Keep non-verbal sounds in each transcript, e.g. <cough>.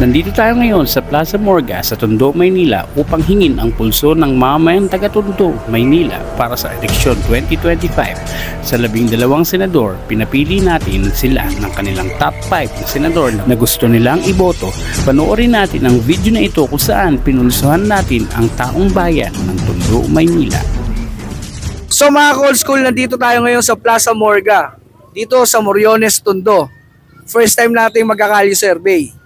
Nandito tayo ngayon sa Plaza Morga sa Tondo, Maynila upang hingin ang pulso ng mamayan taga Tondo, Maynila para sa eleksyon 2025. Sa labing dalawang senador, pinapili natin sila ng kanilang top 5 na senador na gusto nilang iboto. Panoorin natin ang video na ito kung saan pinulsuhan natin ang taong bayan ng Tondo, Maynila. So mga call school, nandito tayo ngayon sa Plaza Morga. Dito sa Moriones, Tondo. First time nating magkakali survey.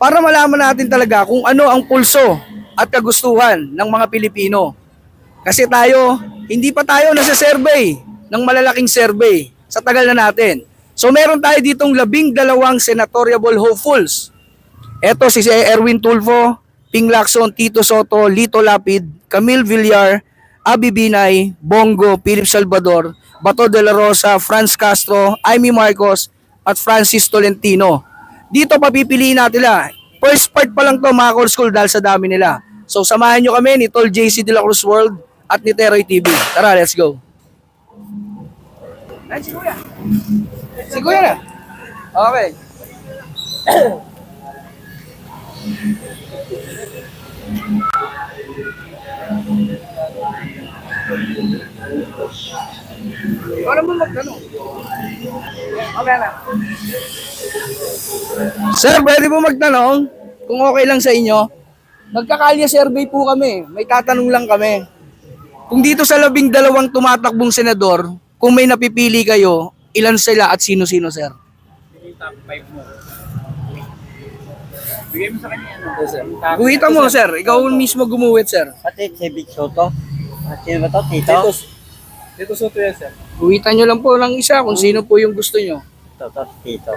Para malaman natin talaga kung ano ang pulso at kagustuhan ng mga Pilipino. Kasi tayo, hindi pa tayo nasa survey ng malalaking survey sa tagal na natin. So meron tayo ditong labing dalawang senatoriable hopefuls. Ito si Erwin Tulfo, Ping Lacson, Tito Soto, Lito Lapid, Camille Villar, Abi Binay, Bongo, Philip Salvador, Bato de la Rosa, Franz Castro, Amy Marcos, at Francis Tolentino. Dito papipiliin natin nila. First part pa lang to mga call school dahil sa dami nila. So samahan nyo kami ni Tol JC De La Cruz World at ni Teroy TV. Tara, let's go. Ay, si Kuya. Si Kuya na. Okay. Ikaw naman magtanong. Okay na. Sir, pwede po magtanong kung okay lang sa inyo. Nagkakalya survey po kami. May tatanong lang kami. Kung dito sa labing dalawang tumatakbong senador, kung may napipili kayo, ilan sila at sino-sino, sir? Bigay mo sa kanya ano? Guhitan mo, sir. Ikaw mismo gumuhit, sir. Pati si Big Soto. Sino ba to? Tito? Dito Soto yan, sir. Guhitan nyo lang po ng isa kung sino po yung gusto nyo. Toto, Tito.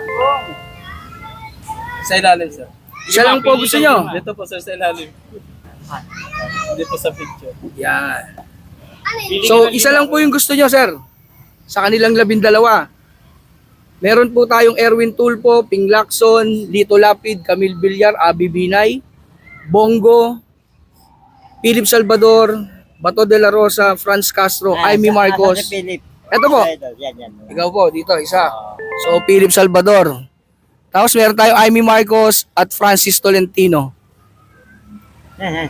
Sa ilalim, sir. Isa lang po gusto nyo. Dito po, sir, sa ilalim. Hindi po sa picture. Yan. So, isa lang po yung gusto nyo, sir. Sa kanilang labindalawa. Meron po tayong Erwin Tulpo, Ping Lacson, Lito Lapid, Camille Villar, Abi Binay, Bongo, Philip Salvador, Bato de la Rosa, Franz Castro, Ah, Marcos. ah, Philip. Ito po. Idol, Yan, yan. Ikaw po, dito, isa. Ah, So, Philip Salvador. Tapos meron tayong Amy Marcos at Francis Tolentino.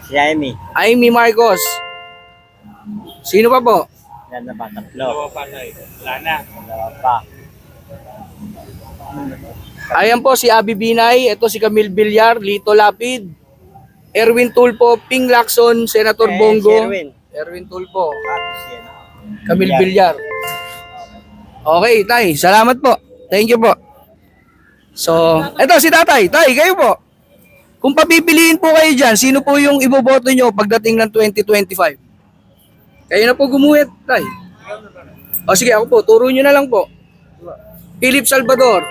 si Amy. Amy Marcos. Sino pa po? Yan na ba? Tatlo. Dalawa pa tayo. Wala na. Dalawa pa. Ayan po si Abi Binay, ito si Camille Villar, Lito Lapid, Erwin Tulpo, Ping Lacson, Senator Eh, Bongo, si Erwin. Erwin Tulpo, Tapos yan. Camille Villar. Okay, Tay, salamat po. Thank you po. So, eto si Tatay. Tay, kayo po. Kung papipiliin po kayo dyan, sino po yung iboboto nyo pagdating ng 2025? Kayo na po gumuhit, Tay. O sige, ako po, turo nyo na lang po. Philip Salvador.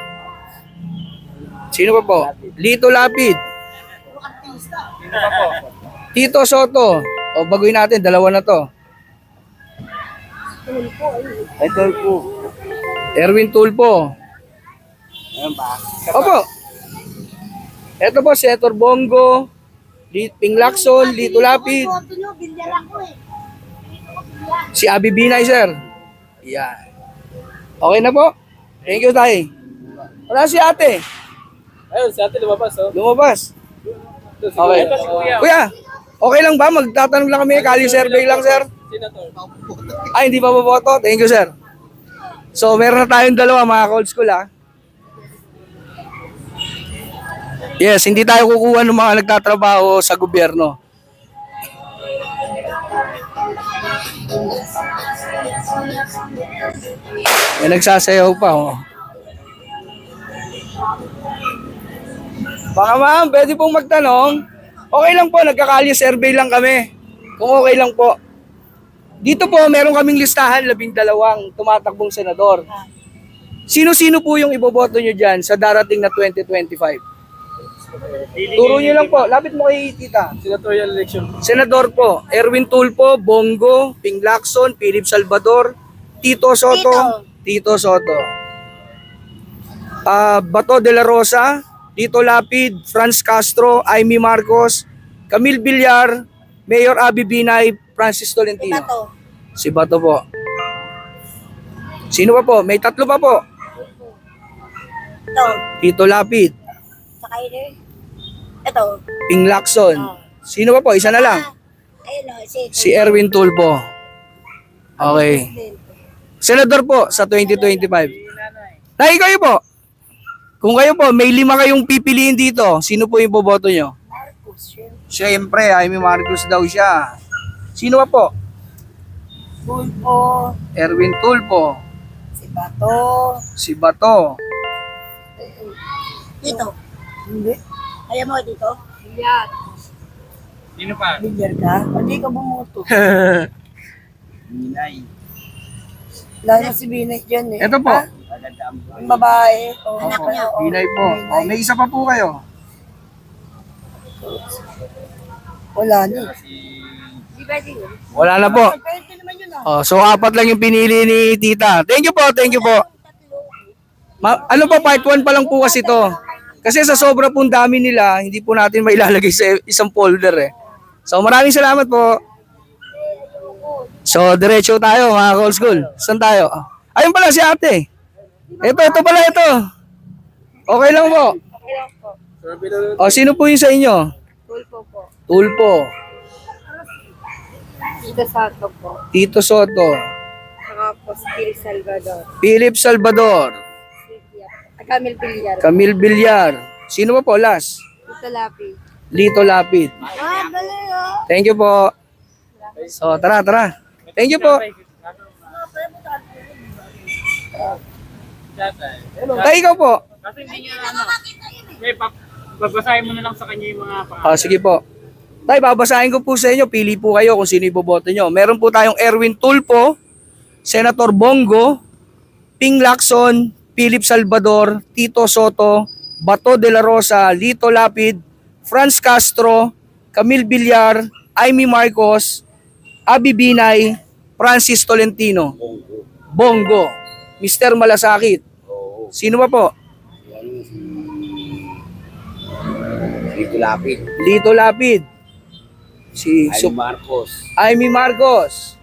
Sino pa po? Lito Lapid. Tito Soto. O baguhin natin, dalawa na to. Ito po. Erwin Tulpo. Ayan ba? Opo. Ito po, Senator Bongo, Li- Ping Lacson, Lito Lapid, eh. si Abi Binay, sir. Yan. Okay na po? Thank you, tay. Wala si ate. Ayun, sa atin lumabas, oh. Lumabas. Si Okay. Si Kuya. Okay lang ba? Magtatanong lang kami. Kali survey lang, sir. Ay, hindi pa boboto. Thank you, sir. So, meron na tayong dalawa, mga cold school, ha? Yes, hindi tayo kukuha ng mga nagtatrabaho sa gobyerno. May nagsasayaw pa, oh. Baka ma'am, pwede pong magtanong. Okay lang po, nagkakalya survey lang kami. Kung okay lang po. Dito po, meron kaming listahan, labing dalawang tumatakbong senador. Sino-sino po yung iboboto nyo dyan sa darating na 2025? Turo nyo lang po. Lapit mo kay tita. Senatorial election. Senador po, Erwin Tulpo, Bongo, Ping Lacson, Philip Salvador, Tito Soto, Tito, Soto. Ah, Bato de la Rosa, Tito Lapid, Franz Castro, Amy Marcos, Camille Villar, Mayor Abi Binay, Francis Tolentino. Bato. Si Bato po. Sino pa po? May tatlo pa po. Ito. Tito Lapid, Saka yun eh. Ito. Ping Lacson. Sino pa po? Isa na lang. Ayun o, si Si Erwin Tulpo. Okay. Senador po sa 2025. Nay, kayo po. Kung kayo po, may lima kayong pipiliin dito, sino po yung boboto nyo? Siyempre, Jaime Marcos daw siya. Sino pa po? Tulpo, Erwin Tulpo. si Bato. Si Bato. Dito. Hindi. Kaya mo dito? Bilyar. Sino pa? Bilyar ka? Hindi ka bumuto. <laughs> Minay. Lalo si Binay dyan eh. Ito po. Yung babae. Oh, Anak niya. Pinay po. Oh, may isa pa po kayo. Wala na. Wala na po. Pwede naman yun ah. Oh, so apat lang yung pinili ni Tita. Thank you po, thank you po. Ma- ano po, part 1 pa lang po kasi to. Kasi sa sobra pong dami nila, hindi po natin mailalagay sa isang folder eh. So maraming salamat po. So diretso tayo mga call school. Saan tayo? Ayun pala si ate. Ito, ito pala ito. Okay lang po. O, sino po yung sa inyo? Tulpo po. Tulpo. Dito sa ato po. Tito Soto. Saka po si Phil Salvador. Philip Salvador. Ah, Camille Villar. Camille Villar. Sino pa po last? Dito Lapi. Lito Lapid. Ah, galing ah. Thank you po. So, tara, tara. Thank you po. Tay, ikaw po. Kasi hindi niya ano. Okay, pap babasahin mo na lang sa kanya yung mga pangalan. Ah, sige po. Tay, babasahin ko po sa inyo. Pili po kayo kung sino iboboto nyo. Meron po tayong Erwin Tulpo, Senator Bongo, Ping Lacson, Philip Salvador, Tito Soto, Bato de la Rosa, Lito Lapid, Franz Castro, Camille Villar, Amy Marcos, Abi Binay, Francis Tolentino, Bongo, Mr. Malasakit. Sino pa po? Dito lapit. Lito Lapid. Si Ay, Sup- Marcos. Amy Marcos.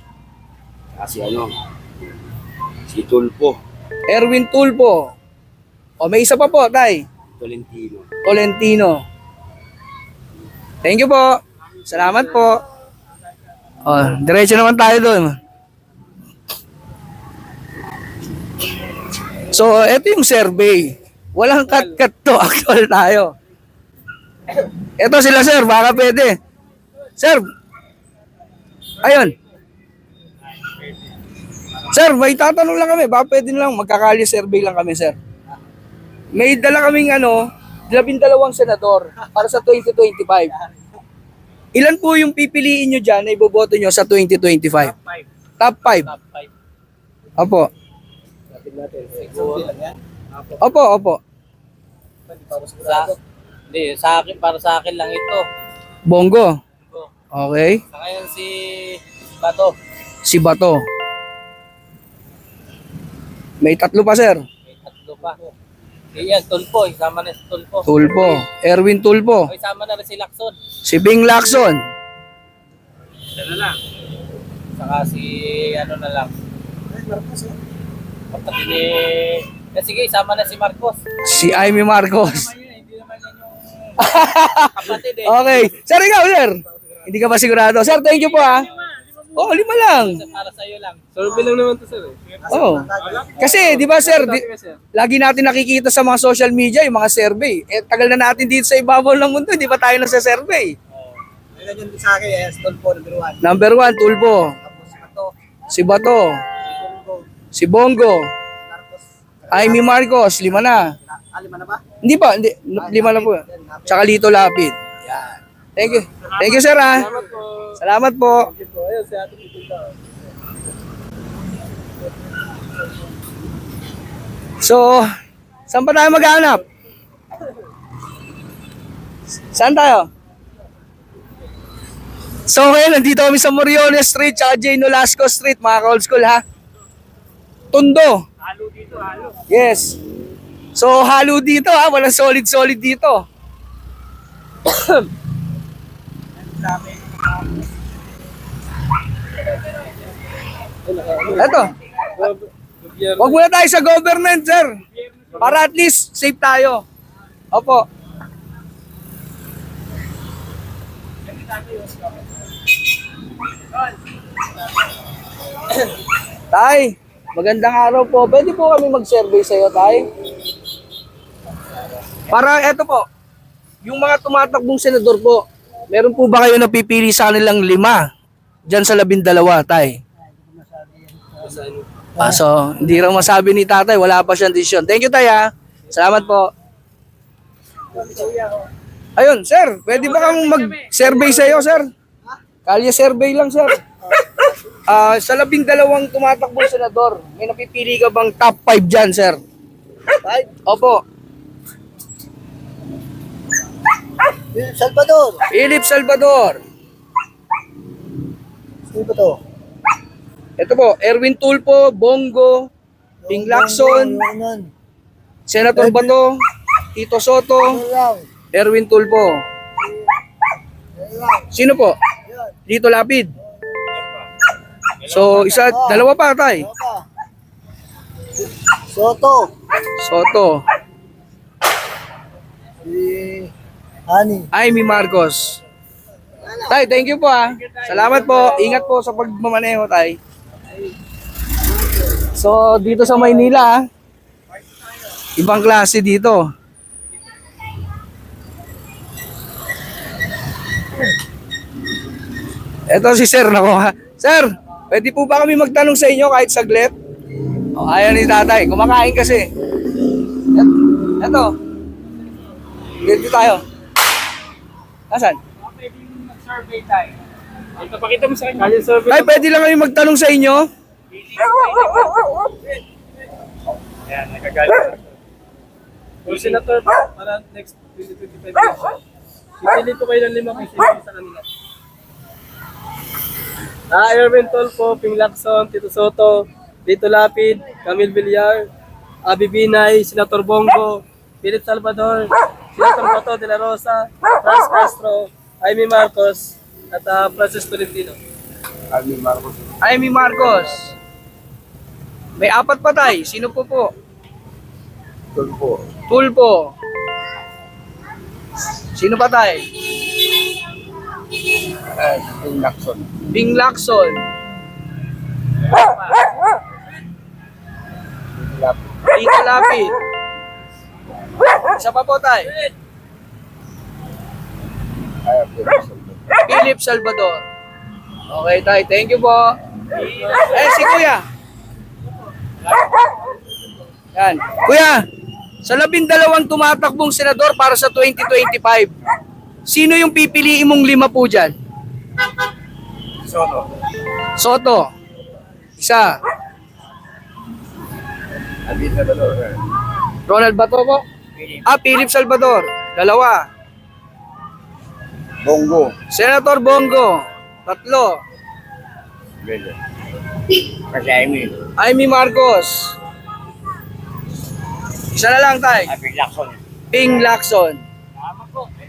Kasi ano, si Tulpo. Erwin Tulpo. O may isa pa po, Tay. Tolentino. Tolentino. Thank you po. Salamat po. O, diretso naman tayo doon. So, ito yung survey. Walang cut-cut to. <laughs> Actual tayo. Ito sila, sir. Baka pwede. Sir. Ayun. Sir, may tatanong lang kami. Baka pwede lang. Magkakali survey lang kami, sir. May dala kaming ano, labindalawang senador para sa 2025. Ilan po yung pipiliin nyo dyan na iboboto nyo sa 2025? Top 5. Top 5. Opo. Opo, opo. Sa, hindi, sa akin, para sa akin lang ito. Bongo. Okay. Sa ngayon si Bato. Si Bato. May tatlo pa, sir. May tatlo pa. Iyan, Tulpo. Isama na si Tulpo. Tulpo. Erwin Tulpo. O, isama na rin si Lacson. Si Bing Lacson. Isa na lang. Saka si ano na lang. Pati ni... Eh, sige, isama na si Marcos. Si Amy Marcos. Kapatid eh. Okay. Sir, ikaw, sir. Hindi ka ba sigurado? Sir, thank you po, ha. Oh, lima lang. Para sa'yo lang. Survey lang naman to sir eh. Oh. Kasi, di ba, sir, di, lagi natin nakikita sa mga social media yung mga survey. Eh, tagal na natin dito sa ibabaw ng mundo, di ba tayo nagsa-survey? Ilan yun sa akin, eh, Tulpo, number one. Number one, Tulpo. Tapos Si Bato. Si Bongo. Marcos. Amy Marcos, lima na. Ah, lima na ba? Hindi pa, hindi, lima na po. Tsaka Lito Lapid. Yan. Thank you. Thank you, sir, ha. Salamat po. Ayun, si Ate. So, saan pa tayo maghanap? Saan tayo? So, ngayon, nandito kami sa Moriones Street, tsaka J. Nolasco Street, mga ka-old school, ha? Tundo. Halo dito, halo. Yes. So, halo dito, ha? Walang solid-solid dito. <coughs> Eto. Huwag muna tayo sa government, sir. Para at least safe tayo. Opo. <coughs> Tay, magandang araw po. Pwede po kami mag-survey sa iyo, Tay? Para eto po, yung mga tumatakbong senador po, meron po ba kayo napipili sa kanilang lima? Diyan sa labindalawa, Tay? Ah, so, hindi raw masabi ni tatay, wala pa siyang desisyon. Thank you, Tay, ha? Salamat po. Ayun, sir, pwede ba kang mag-survey sa iyo, sir? Kalye survey lang, sir. Ah, sa labing dalawang tumatakbong senador, may napipili ka bang top 5 dyan, sir? Five. Opo. Philip Salvador. Philip Salvador. Sino ba to? Ito po, Erwin Tulpo, Bongo, Ping Lacson. Senator Bato, Tito Soto. Erwin Tulpo. Sino po? Dito Lapid. So, isa, dalawa pa tay. Soto. Soto. Si Ani. Amy Marcos. Tay, thank you po ah. Salamat po. Ingat po sa pagmamaneho, tay. So, dito sa Maynila, ah, ibang klase dito. Ito si Sir nako ha. Sir, pwede po ba kami magtanong sa inyo kahit saglit? Oh, ayaw ni tatay. Kumakain kasi. Eto. Dito tayo. Asan? Survey tayo. Ito, pakita mo sa akin. Kaya survey. Tay, pwede lang kami magtanong sa inyo? Ayan, nagagalit. Kung senator, para next 2025 election, pipili ko kayo ng lima kung sino sa kanila. Ah, Erwin Tolpo, Ping Lacson, Tito Soto, Dito Lapid, Camille Villar, Abi Binay, Senator Bongo, Philip Salvador, Senator Bato de la Rosa, Franz Castro, Amy Marcos, at ah, Francis Tolentino. Amy Marcos. May apat pa tay. Sino po po? Tulpo. Tulpo. Sino pa tay? Bing Lacson. Bing Lacson. Tito Lapid. Isa pa po tay. Philip Salvador. Okay tay, thank you po. Eh, si Kuya. Yan. Kuya, sa labindalawang tumatakbong senador para sa 2025, sino yung pipiliin mong lima po dyan? Soto. Soto. Isa. Ronald Bato po? Ah, Philip Salvador. Dalawa. Bongo. Senator Bongo. Tatlo. Kasi Amy. Amy Marcos. Isa na lang, tay. Big Lacson. Ping Lacson.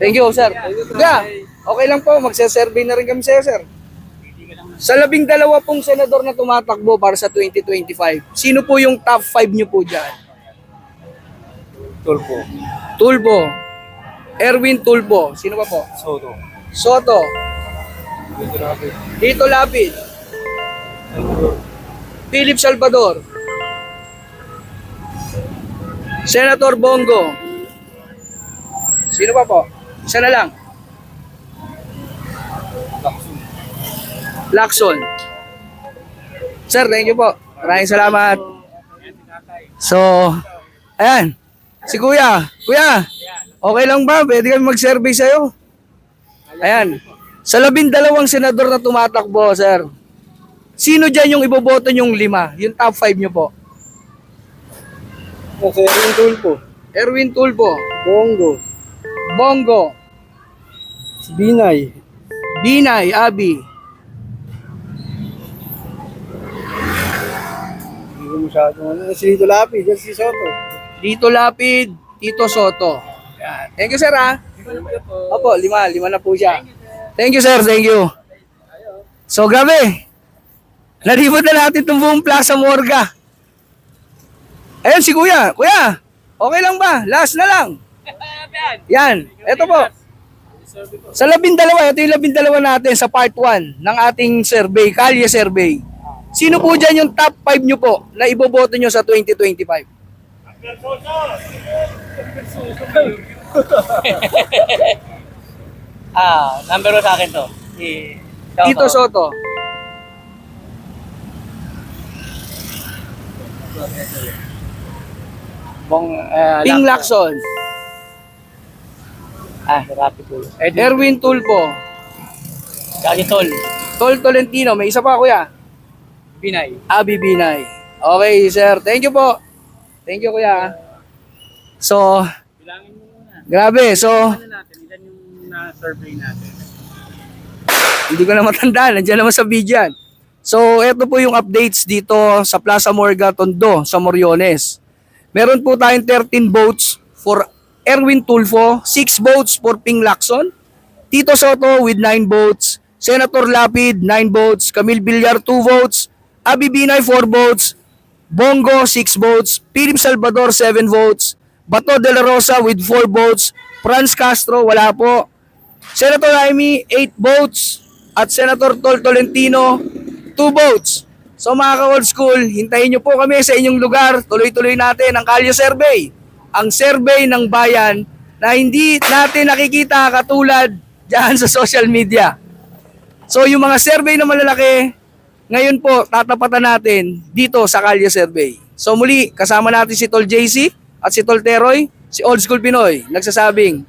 Thank you, sir. Kuya, okay lang po. Magsasurvey na rin kami sa'yo, sir. Sa labing dalawa pong senador na tumatakbo para sa 2025, sino po yung top 5 nyo po dyan? Tulpo. Tulpo. Erwin Tulpo. Sino pa po? Soto. Soto. Dito Lapid. Philip Salvador. Senator Bongo. Sino pa po? Isa na lang. Lacson. Sir, thank you po. Maraming salamat. So, ayan. Si Kuya. Kuya, okay lang ba? Pwede kami mag-survey sa'yo. Ayan. Sa labindalawang senador na tumatakbo, sir, sino dyan yung iboboto yung lima? Yung top 5 nyo po? Kasi Erwin Tulpo. Erwin Tulpo, Bongo. Bongo, Binay. Binay, Abi, Hindi ko masyado. Ano, si Dito Lapi. Si Soto. Dito Lapid, Tito Soto. Yan. Thank you, sir, ha? Opo, lima. Lima na po siya. Thank you, sir. Thank you. So, grabe. Nalibot na natin itong buong Plaza Morga. Ayun, si Kuya. Kuya, okay lang ba? Last na lang. Yan. Ito po. Sa labindalawa, ito yung labindalawa natin sa part 1 ng ating survey, Kalye Survey. Sino po dyan yung top 5 nyo po na iboboto nyo sa 2025? <laughs> Ah, number one sa akin to. Si Tito Soto. Bong, uh, Ping Lacson. Ah, Rapi. Eh, Erwin Tulpo. Kagi Tol. Tol Tolentino. May isa pa kuya. Pinay. Abi Binay. Okay, sir. Thank you po. Thank you, kuya. So, grabe. So, Ano natin, ilan yung na-survey natin? hindi ko na matandaan. Nandiyan naman sa video yan. So, eto po yung updates dito sa Plaza Morga, Tondo, sa Moriones. Meron po tayong 13 votes for Erwin Tulfo, 6 votes for Ping Lacson, Tito Soto with 9 votes, Senator Lapid 9 votes, Camille Villar 2 votes, Abi Binay 4 votes, Bongo 6 votes, Philip Salvador 7 votes, Bato de la Rosa with 4 votes, Franz Castro wala po, Senator Jaime 8 votes, at Senator Tol Tolentino 2 votes. So mga ka-old school, hintayin nyo po kami sa inyong lugar. Tuloy-tuloy natin ang Kalye Survey. Ang survey ng bayan na hindi natin nakikita katulad dyan sa social media. So yung mga survey na malalaki, ngayon po tatapatan natin dito sa Kalye Survey. So muli, kasama natin si Tol JC at si Tol Teroy, si Old School Pinoy, nagsasabing,